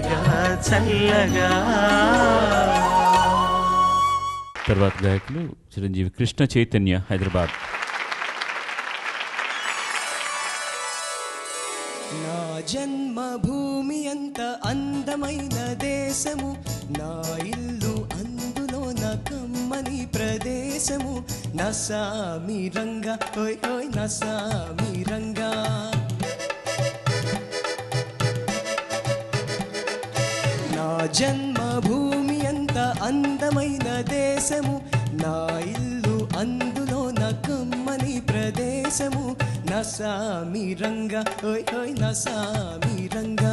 చల్లగా. తర్వాత గాయకులు చిరంజీవి కృష్ణ చైతన్య హైదరాబాద్. నా జన్మభూమి అంత అందమైన దేశము నా ఇల్లు అందులో నా కమ్మని ప్రదేశము. నా సామి రంగా ఓయ్ ఓయ్ నా సామి రంగా. జన్మభూమి ఎంత అందమైన దేశము? నా ఇల్లు అందులో నా కమ్మని ప్రదేశము. నా సామి రంగా ఓయ్ ఓయ్ నా సామి రంగా.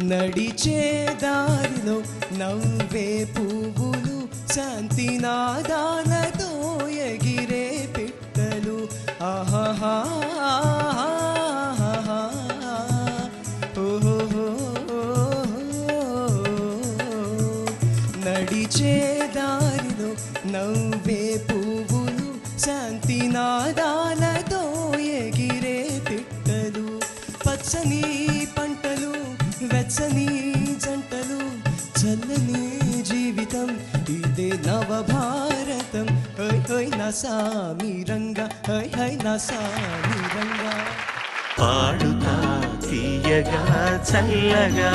నడిచే దారిలో నవ్వే పువ్వులు శాంతి నాదాలతో ఎగిరే పిట్టలు. ఆహాహా నడిచే దారిలో నవ్వే పువ్వులు శాంతి నాదాలతో ఎగిరే పిట్టలు. పచ్చని వెచ్చని జంటలు చల్లని జీవితం. ఇదే నవ భారతం హై హై నా సామి రంగా. హై హై నా సామి రంగా. పాడుతా తీయగా చల్లగా.